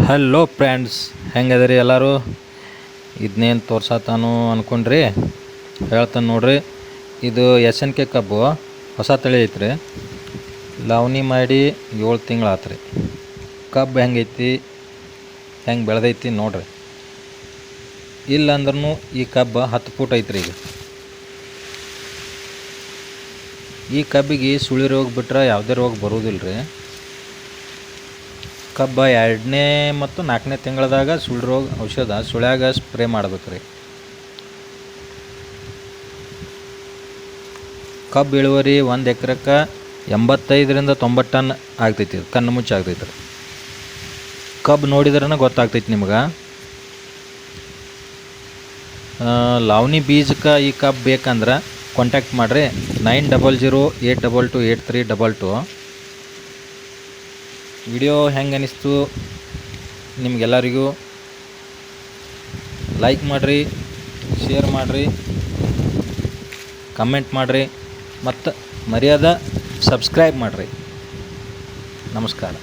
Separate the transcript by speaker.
Speaker 1: Hello friends ಹೆಂಗದ್ರಿ ಎಲ್ಲರೂ? ಇದನ್ನೇನು ತೋರ್ಸತ್ತಾನು ಅನ್ಕೊಂಡ್ರಿ? ಹೇಳ್ತಾನೆ ನೋಡ್ರಿ, ಇದು ಎಸ್ ಎನ್ ಕೆ ಕಬ್ಬು, ಹೊಸ ತಳಿ ಐತ್ರಿ. ಲಾವಣಿ ಮಾಡಿ ಏಳು ತಿಂಗಳು ಆತ್ರಿ ಕಬ್ಬು ಹೆಂಗೈತಿ, ಹೆಂಗೆ ಬೆಳೆದೈತಿ ನೋಡ್ರಿ. ಇಲ್ಲ ಅಂದ್ರೂ ಈ ಕಬ್ಬು ಹತ್ತು ಫೂಟ್ ಐತ್ರಿ ಈಗ. ಈ ಕಬ್ಬಿಗೆ ಸುಳಿ ರೋಗ ಬಿಟ್ರೆ ಯಾವುದೇ ರೋಗ ಬರೋದಿಲ್ಲ ರೀ ಕಬ್ಬ ಎರಡನೇ ಮತ್ತು ನಾಲ್ಕನೇ ತಿಂಗಳದಾಗ ಸುಳ್ಳು ರೋಗ, ಔಷಧ ಸುಳ್ಯಾಗ ಸ್ಪ್ರೇ ಮಾಡ್ಬೇಕು ರೀ. ಕಬ್ಬು ಇಳುವರಿ ಒಂದು ಎಕರೆಕ್ಕೆ ಎಂಬತ್ತೈದರಿಂದ ತೊಂಬತ್ತು ಟನ್ ಆಗ್ತೈತಿ, ಕಣ್ಣು ಮುಚ್ಚಿ ಆಗ್ತೈತಿ ರೀ ಕಬ್ಬು ನೋಡಿದ್ರೇ ಗೊತ್ತಾಗ್ತೈತಿ ನಿಮ್ಗೆ? ಲಾವಣಿ ಬೀಜಕ್ಕೆ ಈ ಕಬ್ಬು ಬೇಕಂದ್ರೆ ಕಾಂಟ್ಯಾಕ್ಟ್ ಮಾಡಿರಿ, nine double zero eight double two eight three double two. Video ಹೆಂಗೆ ಅನಿಸ್ತು ನಿಮಗೆಲ್ಲರಿಗೂ? ಲೈಕ್ ಮಾಡಿರಿ ಶೇರ್ ಮಾಡಿರಿ ಕಮೆಂಟ್ ಮಾಡಿರಿ, ಮತ್ತು ಮರ್ಯಾದ ಸಬ್ಸ್ಕ್ರೈಬ್ ಮಾಡಿರಿ. ನಮಸ್ಕಾರ.